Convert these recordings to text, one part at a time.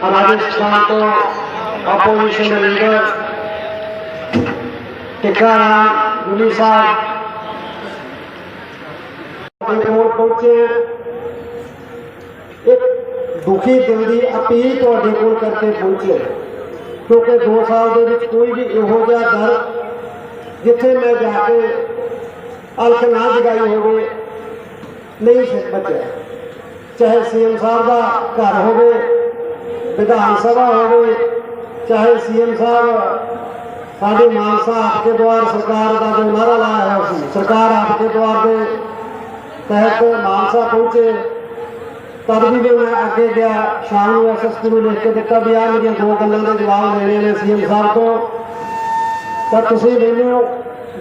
ਰਾਜਸਥਾਨ ਤੋਂ opposition leader ਟਿਕਾਣਾ ਗੁਲੀ ਸਾਹਿਬ ਕੋਲ ਪਹੁੰਚੇ ਇੱਕ ਦੁਖੀ ਦਿਲ ਦੀ ਅਪੀਲ ਤੁਹਾਡੇ ਕੋਲ ਕਰਕੇ ਪਹੁੰਚੇ ਕਿਉਂਕਿ 2 ਸਾਲ ਦੇ ਵਿੱਚ ਕੋਈ ਵੀ ਇਹੋ ਜਿਹਾ ਦਰ ਜਿੱਥੇ ਮੈਂ ਜਾ ਕੇ ਅਲਖ ਨਾ ਜਗਾਈ ਹੋਵੇ ਨਹੀਂ ਸਿੱਖ ਬਚਿਆ ਚਾਹੇ ਵਿਧਾਨ ਸਭਾ ਹੋਵੇ, ਚਾਹੇ ਸੀਐਮ ਸਾਹਿਬ, ਸਾਡੇ ਮਾਨਸਾ ਆਪਕੇ ਦੁਆਰ ਸਰਕਾਰ ਦਾ ਜੋ ਨਾਰਾ ਲਾਇਆ ਹੋਇਆ ਸੀ, ਸਰਕਾਰ ਆਪਕੇ ਦੁਆਰ ਦੇ ਤਹਿਤ ਮਾਨਸਾ ਪਹੁੰਚੇ, ਤਦ ਵੀ ਜਦੋਂ ਮੈਂ ਅੱਗੇ ਗਿਆ, ਸ਼ਾਮ ਨੂੰ ਐਸਐਸਪੀ ਨੂੰ ਲਿਖ ਕੇ ਦਿੱਤਾ ਵੀ ਆਹ ਮੇਰੀਆਂ ਦੋ ਗੱਲਾਂ ਦੇ ਜਵਾਬ ਦੇਣੇ ਨੇ ਸੀਐਮ ਸਾਹਿਬ ਤੋਂ, ਤਾਂ ਤੁਸੀਂ ਮੈਨੂੰ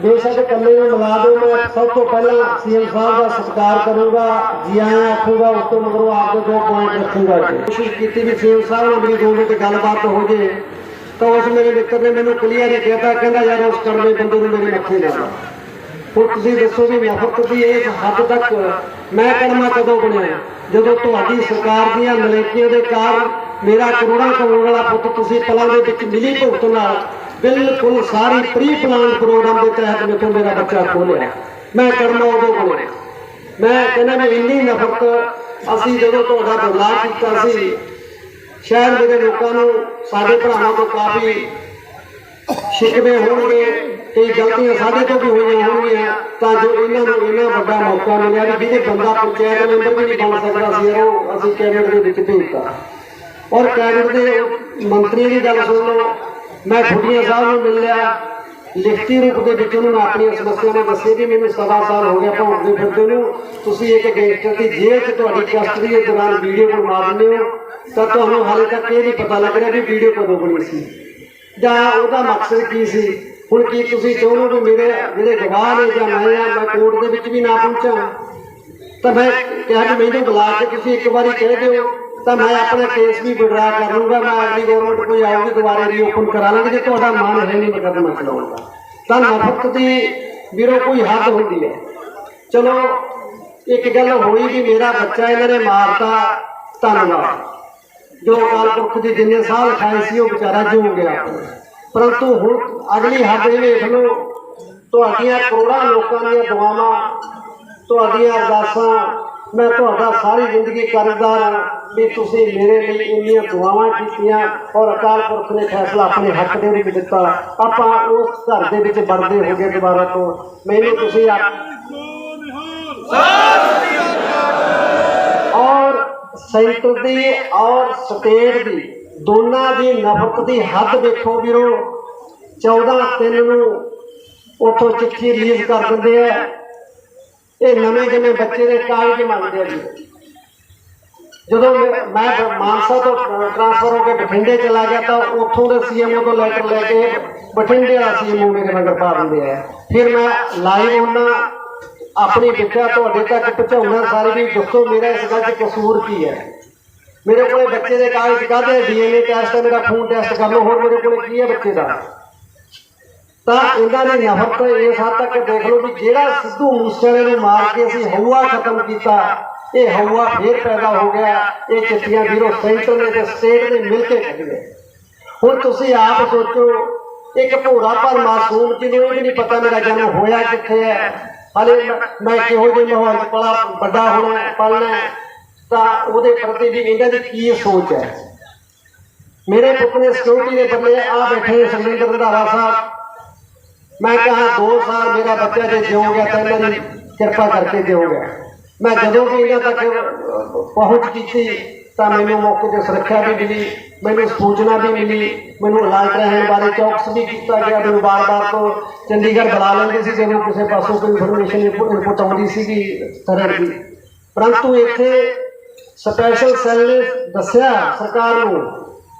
ਬੇਸ਼ੱਕ ਇਕੱਲੇ ਨੂੰ ਮਿਲਾ ਦਿਓ, ਮੈਂ ਸਭ ਤੋਂ ਪਹਿਲਾਂ ਸੀਐਮ ਸਾਹਿਬ ਦਾ ਸਤਿਕਾਰ ਕਰੂੰਗਾ, ਜੀ ਆਇਆਂ ਆਖੂਗਾ, ਉਸ ਤੋਂ ਮਗਰੋਂ ਆਪਦੇ ਦੋ ਪੁਆਇੰਟ ਰੱਖੂਗਾ ਕੋਸ਼ਿਸ਼ ਕੀਤੀ ਵੀ ਸੀਐਮ ਸਾਹਿਬ ਨਾਲ ਮੇਰੀ ਦੋ ਮਿੰਟ ਗੱਲਬਾਤ ਹੋ ਜੇ, ਤਾਂ ਉਸ ਮੇਰੇ ਮਿੱਤਰ ਨੇ ਮੈਨੂੰ ਕਲੀਅਰ ਹੀ ਕਹਿਤਾ, ਕਹਿੰਦਾ ਯਾਰ ਉਸ ਕਰਮੇ ਬੰਦੇ ਨੂੰ ਮੇਰੇ ਮੱਥੇ ਲਾ ਹੁਣ ਤੁਸੀਂ ਦੱਸੋ ਵੀ ਨਫ਼ਰਤ ਦੀ ਇਸ ਹੱਦ ਤੱਕ ਮੈਂ ਕਰਮਾ ਕਦੋਂ ਬਣਿਆ? ਜਦੋਂ ਤੁਹਾਡੀ ਸਰਕਾਰ ਦੀਆਂ ਨਲੇਕੀਆਂ ਦੇ ਕਾਰਨ ਮੇਰਾ ਕਰੋੜਾਂ ਕਰੋੜ ਵਾਲਾ ਪੁੱਤ ਤੁਸੀਂ ਪਲਾਂ ਦੇ ਵਿੱਚ ਮਿਲੀ ਭੁਗਤ ਨਾਲ ਬਿਲਕੁਲ ਸਾਰੀ ਪ੍ਰੀ ਪਲਾਨ ਪ੍ਰੋਗਰਾਮ ਦੇ ਤਹਿਤ ਮੇਥੋਂ ਮੇਰਾ ਬੱਚਾ ਖੋਲਿਆ। ਮੈਂ ਕਰਮਾ ਉਦੋਂ ਬਣਿਆ ਮੈਂ ਕਹਿੰਦਾ ਵੀ ਇੰਨੀ ਨਫ਼ਰਤ ਅਸੀਂ ਜਦੋਂ ਤੁਹਾਡਾ ਬਦਲਾਅ ਕੀਤਾ ਸੀ ਸ਼ਹਿਰ ਦੇ ਲੋਕਾਂ ਨੂੰ ਸਾਡੇ ਭਰਾਵਾਂ ਤੋਂ ਕਾਫੀ ਸ਼ਿਕਵੇ ਹੋਣਗੇ ਕਈ ਗਲਤੀਆਂ ਸਾਡੇ ਤੋਂ ਵੀ ਹੋਈਆਂ ਹੋਣਗੀਆਂ, ਤਾਂ ਜੋ ਇਹਨਾਂ ਨੂੰ ਇੰਨਾ ਵੱਡਾ ਮੌਕਾ ਮਿਲਿਆ ਵੀ ਜਿਹਦੇ ਬੰਦਾ ਪੰਚਾਇਤ ਮੈਂਬਰ ਵੀ ਨਹੀਂ ਬਣ ਸਕਦਾ ਸੀ ਉਹ ਅਸੀਂ ਕੈਬਨਿਟ ਦੇ ਵਿੱਚ ਭੇਜਤਾ। ਔਰ ਕੈਬਨਿਟ ਦੇ ਮੰਤਰੀ ਦੀ ਗੱਲ ਸੁਣ ਲਓ ਮੈਂ ਖੁੱਡੀਆਂ ਸਾਹਿਬ ਨੂੰ ਮਿਲ ਲਿਆ। ਲਿਖਤੀ ਰੂਪ ਦੇ ਵਿੱਚ ਉਹਨਾਂ ਆਪਣੀਆਂ ਸਮੱਸਿਆਵਾਂ ਦੱਸੇ ਵੀ ਮੈਨੂੰ ਸਵਾ ਸਾਲ ਹੋ ਗਿਆ ਭੌਂਕਦੇ ਫਿਰਦੇ ਨੂੰ। ਤੁਸੀਂ ਇੱਕ ਗੈਂਗਸਟਰ ਦੀ ਜੇਲ੍ਹ 'ਚ ਤੁਹਾਡੀ ਕਸਟਡੀ ਦੇ ਦੌਰਾਨ ਵੀਡੀਓ ਬਣਵਾ ਦਿੰਦੇ ਹੋ। ਤਾਂ ਤੁਹਾਨੂੰ ਹਾਲੇ ਤੱਕ ਇਹ ਨਹੀਂ ਪਤਾ ਲੱਗ ਰਿਹਾ ਵੀ ਵੀਡੀਓ ਕਦੋਂ ਬਣੀ ਸੀ। ਜਾਂ ਉਹਦਾ ਮਕਸਦ ਕੀ ਸੀ? ਹੁਣ ਕੀ ਤੁਸੀਂ ਚਾਹੁੰਦੇ ਹੋ ਮੇਰੇ ਜਿਹੜੇ ਗਵਾਹ ਨੇ ਜਾਂ ਮੈਂ ਆ, ਮੈਂ ਕੋਰਟ ਦੇ ਵਿੱਚ ਵੀ ਨਾ ਪਹੁੰਚਾਂ? ਤਾਂ ਮੈਂ ਕਿਹਾ ਕਿ ਮੈਨੂੰ ਬੁਲਾ ਕੇ ਤੁਸੀਂ ਇੱਕ ਵਾਰੀ ਕਹਿ ਦਿਓ। ਤਾਂ ਮੈਂ ਆਪਣੇ ਕੇਸ ਵੀ ਵਿਡਰਾ ਕਰ ਲੂੰਗਾ ਮੈਂ ਅਗਲੀ ਗਵਰਨਮੈਂਟ ਕੋਈ ਆਊਗੀ, ਦੁਬਾਰਾ ਰੀਓਪਨ ਕਰਾ ਲਾਂਗੇ ਜੇ ਤੁਹਾਡਾ ਮਨ ਹੈ ਨਹੀਂ ਮੁਕੱਦਮਾ ਚਲਾਉਣ ਦਾ। ਤਾਂ ਨਫ਼ਰਤ ਦੀ ਵੀਰੋ ਕੋਈ ਹੱਦ ਹੁੰਦੀ ਹੈ। ਚਲੋ, ਇੱਕ ਗੱਲ ਹੋਈ ਵੀ ਮੇਰਾ ਬੱਚਾ ਇਹਨਾਂ ਨੇ ਮਾਰਤਾ, ਧੰਨਵਾਦ। ਜੋ ਅਕਾਲ ਪੁਰਖ ਦੀ ਜਿੰਨੇ ਸਾਹ ਲਿਖਾਏ ਸੀ, ਉਹ ਵਿਚਾਰਾ ਜੋ ਗਿਆ। ਪਰੰਤੂ ਹੁਣ ਅਗਲੀ ਹੱਦ ਇਹ ਵੇਖ ਲਓ, ਤੁਹਾਡੀਆਂ ਕਰੋੜਾਂ ਲੋਕਾਂ ਦੀਆਂ ਦੁਆਵਾਂ, ਤੁਹਾਡੀਆਂ ਅਰਦਾਸਾਂ ਮੈਂ ਤੁਹਾਡਾ ਸਾਰੀ ਜ਼ਿੰਦਗੀ ਕਰਜ਼ਦਾਰ ਹਾਂ ਵੀ ਤੁਸੀਂ ਮੇਰੇ ਲਈ ਇੰਨੀਆਂ ਦੁਆਵਾਂ ਕੀਤੀਆਂ ਔਰ ਅਕਾਲ ਪੁਰਖ ਨੇ ਫੈਸਲਾ ਆਪਣੇ ਹੱਕ ਦੇ ਵਿੱਚ ਦਿੱਤਾ। ਆਪਾਂ ਉਸ ਘਰ ਦੇ ਵਿੱਚ ਵੜਦੇ ਹੋ ਗਏ ਦੁਬਾਰਾ ਤੋਂ। ਮੈਨੂੰ ਤੁਸੀਂ ਔਰ ਸੈਂਟਰ ਦੀ ਔਰ ਸਟੇਟ ਦੀ ਦੋਨਾਂ ਦੀ ਨਫ਼ਰਤ ਦੀ ਹੱਦ ਦੇਖੋ ਵੀਰੋ। 14 ਤਿੰਨ ਨੂੰ ਉਥੋਂ ਚਿੱਠੀ ਰਿਲੀਜ਼ ਕਰ ਦਿੰਦੇ ਆ। ਇਹ ਨਵੇਂ ਜਿਵੇਂ ਬੱਚੇ ਦੇ ਕਾਗਜ਼ ਮੰਗਦੇ ਆ ਜੀ। ਜਦੋਂ ਮੈਂ ਮਾਨਸਾ ਤੋਂ ਟ੍ਰਾਂਸਫਰ ਹੋ ਕੇ ਬਠਿੰਡੇ ਚਲਾ ਗਿਆ ਤਾਂ ਉੱਥੋਂ ਦੇ ਸੀਐਮਓ ਤੋਂ ਲੈਟਰ ਲੈ ਕੇ ਬਠਿੰਡੇ ਵਾਲਾ ਸੀਐਮਓ ਮੇਰੇ ਨਗਰ ਪਾ ਦਿੰਦੇ ਆ। ਫਿਰ ਮੈਂ ਲਾਈਵ ਹੁੰਦਾ ਆਪਣੀ ਵਿਦਿਆ ਤੁਹਾਡੇ ਤੱਕ ਪਹੁੰਚਾਉਣਾ ਸਾਰੇ ਵੀ ਦੱਸੋ ਮੇਰਾ ਇਸ ਗੱਲ 'ਚ ਕਸੂਰ ਕੀ ਹੈ? ਮੇਰੇ ਕੋਲੇ ਬੱਚੇ ਦੇ ਕਾਗਜ਼ ਕਾਹਦੇ ਡੀਐਨਏ ਟੈਸਟ ਹੈ ਮੇਰਾ ਖੂਨ ਟੈਸਟ ਕਰ ਲਓ, ਹੋਰ ਮੇਰੇ ਕੋਲੇ ਕੀ ਹੈ ਬੱਚੇ ਦਾ? ਤਾਂ ਇਹਨਾਂ ਨੇ ਨਫ਼ਰਤ ਇਸ ਹੱਦ ਤੱਕ ਦੇਖ ਲਓ ਵੀ ਜਿਹੜਾ ਸਿੱਧੂ ਮੂਸੇਵਾਲੇ ਨੂੰ ਮਾਰ ਕੇ ਅਸੀਂ ਹਊਆ ਖਤਮ ਕੀਤਾ ਇਹ ਹਊਆ ਫੇਰ ਪੈਦਾ ਹੋ ਗਿਆ ਇਹ ਚਿੱਠੀਆਂ ਵੀਰੋ ਸੈਂਟਰ ਨੇ ਤੇ ਸਟੇਟ ਨੇ ਮਿਲ ਕੇ ਕੱਢੀਆਂ ਹੁਣ ਤੁਸੀਂ ਆਪ ਸੋਚੋ ਇੱਕ ਭੋਰਾ ਪਰ ਮਾਸੂਮ ਜਿਹਨੂੰ ਵੀ ਨਹੀਂ ਪਤਾ ਮੇਰਾ ਜਨਮ ਹੋਇਆ ਕਿੱਥੇ ਹੈ। ਹਲੇ ਮੈਂ- ਕਿਹੋ ਜਿਹੇ ਮਾਹੌਲ 'ਚ ਪਲਾ ਵੱਡਾ ਹੋਣਾ ਹੈ, ਪਲਣਾ ਤਾਂ ਉਹਦੇ ਪ੍ਰਤੀ ਵੀ ਇਹਨਾਂ ਦੀ ਕੀ ਸੋਚ ਹੈ? ਮੇਰੇ ਪੁੱਤ ਨੇ ਸਿਕਿਉਰਿਟੀ ਦੇ ਬਦਲੇ ਆ ਬੈਠੇ ਸੁਖਵਿੰਦਰ ਰੰਧਾਵਾ ਸਾਹਿਬ। ਮੈਂ ਕਹਾ 2 ਸਾਲ ਮੇਰਾ ਬੱਚਾ ਜੇ ਜਿਉ ਗਿਆ ਤਾਂ ਇਹਨਾਂ ਦੀ ਕਿਰਪਾ ਕਰਕੇ ਜਿਉ ਗਿਆ। ਮੈਂ ਜਦੋਂ ਵੀ ਇਹਨਾਂ ਤੱਕ ਪਹੁੰਚ ਕੀਤੀ ਤਾਂ ਮੈਨੂੰ ਮੌਕੇ ਤੇ ਸੁਰੱਖਿਆ ਵੀ ਮਿਲੀ, ਮੈਨੂੰ ਸੂਚਨਾ ਵੀ ਮਿਲੀ, ਮੈਨੂੰ ਇਲਾਜ ਰਹਿਣ ਬਾਰੇ ਚੌਕਸ ਵੀ ਕੀਤਾ ਗਿਆ। ਮੈਨੂੰ ਬਾਰ-ਬਾਰ ਤੋਂ ਚੰਡੀਗੜ੍ਹ ਬੁਲਾ ਲੈਂਦੇ ਸੀ, ਜਦੋਂ ਕਿਸੇ ਪਾਸੋਂ ਕੋਈ ਇਨਫੋਰਮੇਸ਼ਨ ਇਨਪੁਟ ਆਉਂਦੀ ਸੀਗੀ ਤਰ੍ਹਾਂ ਦੀ ਪਰੰਤੂ ਇੱਥੇ ਸਪੈਸ਼ਲ ਸੈੱਲ ਨੇ ਦੱਸਿਆ ਸਰਕਾਰ ਨੂੰ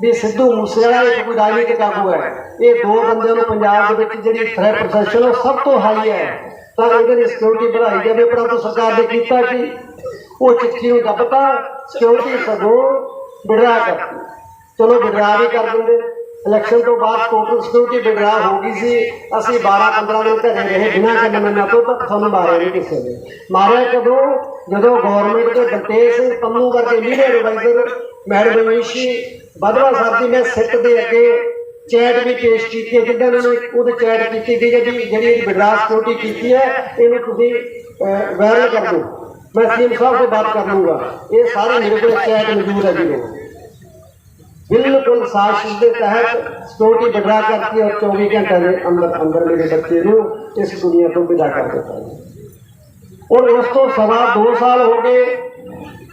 ਵੀ ਸਿੱਧੂ ਮੂਸੇਵਾਲਾ ਇੱਕ ਕੋਈ ਰਾਜਨੀਤਿਕ ਆਗੂ ਹੈ। ਇਹ ਦੋ ਬੰਦਿਆਂ ਨੂੰ ਪੰਜਾਬ ਦੇ ਵਿੱਚ ਜਿਹੜੀ ਥ੍ਰੈਟ ਪ੍ਰੋਸੈਸ਼ਨ ਉਹ ਸਭ ਤੋਂ ਹਾਈ ਹੈ। ਤਾਂ ਉਹਦੇ ਦੀ ਸਿਕਿਉਰਿਟੀ ਬਣਾਈ ਜਾਵੇ, ਪਰੰਤੂ ਸਰਕਾਰ ਨੇ ਕੀਤਾ ਕਿ? ਉਹ ਚਿੱਠੀ ਨੂੰ ਦੱਬਤਾ ਸਿਕਿਉਰਿਟੀ ਸਗੋਂ ਵਿਡਰਾ ਕਰਤੀ। ਚਲੋ ਵਿਡਰਾ ਵੀ ਕਰ ਦਿੰਦੇ। ਇਲੈਕਸ਼ਨ ਤੋਂ ਬਾਅਦ ਟੋਟਲ ਸਿਕਿਉਰਿਟੀ ਵਿਡਰਾ ਹੋ ਗਈ ਸੀ। ਅਸੀਂ 12 15 ਦਿਨ ਘਰੇ ਰਹੇ, ਬਿਨਾਂ ਕੰਨ ਤੋਂ ਤੱਕ ਸਾਨੂੰ ਮਾਰਿਆ ਨਹੀਂ ਕਿਸੇ ਨੇ। ਮਾਰਿਆ ਕਦੋਂ? ਜਦੋਂ ਗਵਰਨਮੈਂਟ ਦੇ ਬਲਤੇਜ ਸਿੰਘ ਪੰਨੂ ਵਰਗੇ media adviser madam Manishi Badwa Sahib ਦੀ ਮੈਂ ਸਿੱਟ ਦੇ ਅੱਗੇ ਚੈਟ ਵੀ ਪੇਸ਼ ਕੀਤੀ ਹੈ, ਜਿੱਦਾਂ ਉਹਨਾਂ ਨੇ ਉਹਦੇ ਚੈਟ ਕੀਤੀ ਗਈ ਹੈ ਜਿਹੜੀ ਇਹ ਵਿਡਰਾ ਸਿਕਿਉਰਿਟੀ ਕੀਤੀ ਹੈ, ਇਹਨੂੰ ਤੁਸੀਂ ਵਾਇਰਲ ਕਰ ਦਿਓ। ਮੈਂ ਸੀਐਮ ਸਾਹਿਬ ਤੋਂ ਬਾਤ ਕਰ ਲੂੰਗਾ ਇਹ ਸਾਰੇ ਮੇਰੇ ਕੋਲ ਚੈਟ ਮੌਜੂਦ ਹੈ ਜੀ। ਉਹ ਬਿਲਕੁਲ ਸਾਜ਼ਿਸ਼ ਦੇ ਤਹਿਤ ਸਿਕਿਉਰਿਟੀ ਵਿਡਰਾ ਕਰਤੀ ਔਰ 24 ਘੰਟੇ ਦੇ ਅੰਦਰ ਅੰਦਰ ਮੇਰੇ ਬੱਚੇ ਨੂੰ ਇਸ ਦੁਨੀਆ ਤੋਂ ਵਿਦਾ ਕਰ ਦਿੱਤਾ ਜੀ ਔਰ ਉਸ ਤੋਂ ਸਵਾ 2 ਸਾਲ ਹੋ ਗਏ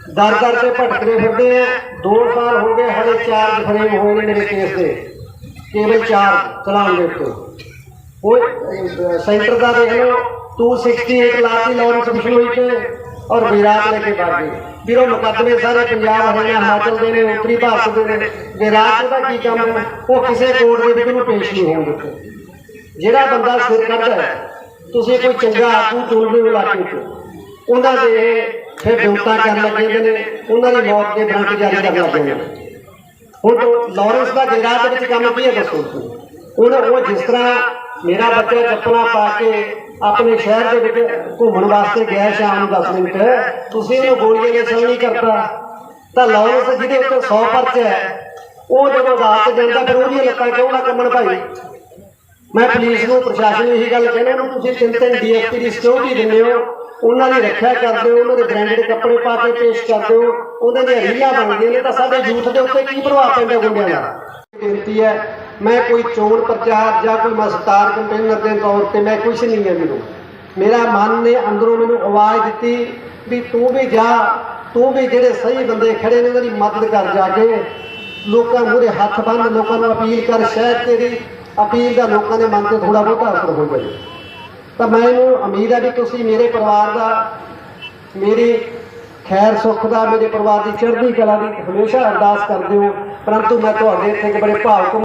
ਦਰ ਦਰ ਤੇ ਭਟਕਦੇ ਫਿਰਦੇ ਆ 2 ਸਾਲ ਹੋ ਗਏ ਹਲੇ ਚਾਰਜ ਫਰੇਮ ਹੋਏ ਨੇ ਮੇਰੇ ਕੇਸ ਦੇ ਕੇਵਲ ਚਾਰ ਚਲਾਉਣ ਦੇ ਉੱਤੇ ਉਹ ਅਹ, ਸੈਂਟਰ ਦਾ ਦੇਖ ਲਓ 268 ਲਾਤੀ ਲਾਰੈਂਸ ਬਿਸ਼ਨੋਈ ਤੇ ਔਰ ਵਿਰਾਟ ਲੈ ਕੇ ਬਾਗੀ ਵੀਰੋ ਮੁਕੱਦਮੇ ਸਾਰੇ ਪੰਜਾਬ ਹਰਿਆਣਾ, ਹਿਮਾਚਲ ਦੇ ਨੇ, ਉੱਤਰੀ ਭਾਰਤ ਦੇ ਨੇ ਵਿਰਾਟ ਦਾ ਕੀ ਕੰਮ ਉਹ ਕਿਸੇ ਕੋਰਟ ਦੇ ਵਿੱਚ ਨੂੰ ਪੇਸ਼ ਨਹੀਂ ਹੋਣ ਦਿੱਤੇ। ਜਿਹੜਾ ਬੰਦਾ ਸਿਰ ਕੱਢਦਾ ਤੁਸੀਂ ਕੋਈ ਚੰਗਾ ਆਗੂ ਚੁਣਦੇ ਹੋ ਇਲਾਕੇ 'ਚ ਉਹਨਾਂ ਦੇ ਫਿਰ ਬਿਉਂਤਾ ਕਰਨ ਲੱਗੇ ਨੇ, ਉਹਨਾਂ ਦੀ ਮੌਤ ਦੇ ਵਾਰੰਟ ਜਾਰੀ ਕਰਨ ਲੱਗੇ ਨੇ। ਹੁਣ ਤੋਂ ਲਾਰੈਂਸ ਦਾ ਗੁਜਰਾਤ ਦੇ ਵਿੱਚ ਕੰਮ ਕੀ ਹੈ ਦੱਸੋ ਤੁਸੀਂ? ਹੁਣ ਉਹ ਜਿਸ ਤਰ੍ਹਾਂ ਮੇਰਾ ਬੱਚਾ ਚੱਪਲਾਂ ਪਾ ਕੇ ਆਪਣੇ ਸ਼ਹਿਰ ਦੇ ਵਿੱਚ ਘੁੰਮਣ ਵਾਸਤੇ ਗਿਆ ਸ਼ਾਮ ਨੂੰ 10 ਮਿੰਟ। ਤੁਸੀਂ ਉਹਨੂੰ ਗੋਲੀਆਂ ਦੇ ਸਹਿਣ ਨਹੀਂ ਕਰਤਾ। ਤਾਂ ਲਾਰੈਂਸ ਜਿਹਦੇ ਉੱਤੇ 100 ਪਰਚਾ ਹੈ। ਉਹ ਜਦੋਂ ਅਦਾਲਤ ਜਾਂਦਾ, ਫਿਰ ਉਹਦੀਆਂ ਲੱਤਾਂ ਕਿਉਂ ਨਾ ਕੰਮਣ ਭਾਈ? ਮੈਂ ਪੁਲਿਸ ਨੂੰ, ਪ੍ਰਸ਼ਾਸਨ ਨੂੰ ਇਹੀ ਗੱਲ ਕਹਿੰਦਾ ਨੂੰ ਤੁਸੀਂ ਤਿੰਨ ਤਿੰਨ ਡੀਐਸਪੀ ਦੀ ਸਿਕਿਉਰਿਟੀ ਦਿੰਦੇ ਹੋ। ਉਹਨਾਂ ਦੀ ਰੱਖਿਆ ਕਰਦੇ ਹੋ, ਉਹਨਾਂ ਦੇ ਬ੍ਰਾਂਡਡ ਕੱਪੜੇ ਪਾ ਕੇ ਪੇਸ਼ ਕਰਦੇ ਹੋ। ਉਹਨਾਂ ਦੀਆਂ ਰੀਲਾਂ ਬਣਦੀਆਂ ਨੇ, ਤਾਂ ਸਾਡੇ ਯੂਥ ਦੇ ਉੱਤੇ ਕੀ ਪ੍ਰਭਾਵ ਪੈਂਦਾ ਗੁੰਡਿਆਂ ਦਾ? ਬੇਨਤੀ ਹੈ ਮੈਂ ਕੋਈ ਚੋਣ ਪ੍ਰਚਾਰ ਜਾਂ ਕੋਈ ਮਸਤਾਰ ਕੰਪੇਨਰ ਦੇ ਤੌਰ ਤੇ ਮੈਂ ਕੁਝ ਨਹੀਂ ਹੈ ਮੈਨੂੰ। ਮੇਰਾ ਮਨ ਨੇ ਅੰਦਰੋਂ ਮੈਨੂੰ ਆਵਾਜ਼ ਦਿੱਤੀ ਵੀ ਤੂੰ ਵੀ ਜਾ, ਤੂੰ ਵੀ ਜਿਹੜੇ ਸਹੀ ਬੰਦੇ ਖੜੇ ਨੇ ਉਹਨਾਂ ਦੀ ਮਦਦ ਕਰ ਜਾ ਕੇ। ਲੋਕਾਂ ਮੂਹਰੇ ਹੱਥ ਬੰਨ, ਲੋਕਾਂ ਨੂੰ ਅਪੀਲ ਕਰ, ਸ਼ਾਇਦ ਤੇਰੀ ਅਪੀਲ ਦਾ ਲੋਕਾਂ ਦੇ ਮਨ ਤੇ ਥੋੜਾ ਬਹੁਤਾ ਅਸਰ ਹੋ ਜਾਵੇ। ਤਾਂ ਮੈਨੂੰ ਉਮੀਦ ਹੈ ਵੀ ਤੁਸੀਂ ਮੇਰੇ ਪਰਿਵਾਰ ਦਾ, ਮੇਰੀ ਖੈਰ ਸੁੱਖ ਦਾ, ਮੇਰੇ ਪਰਿਵਾਰ ਦੀ ਚੜ੍ਹਦੀ ਕਲਾ ਦੀ ਹਮੇਸ਼ਾ ਅਰਦਾਸ ਕਰਦੇ ਹੋ। ਪਰੰਤੂ ਮੈਂ ਤੁਹਾਡੇ ਇੱਥੇ ਇੱਕ ਬੜੇ ਭਾਵਕ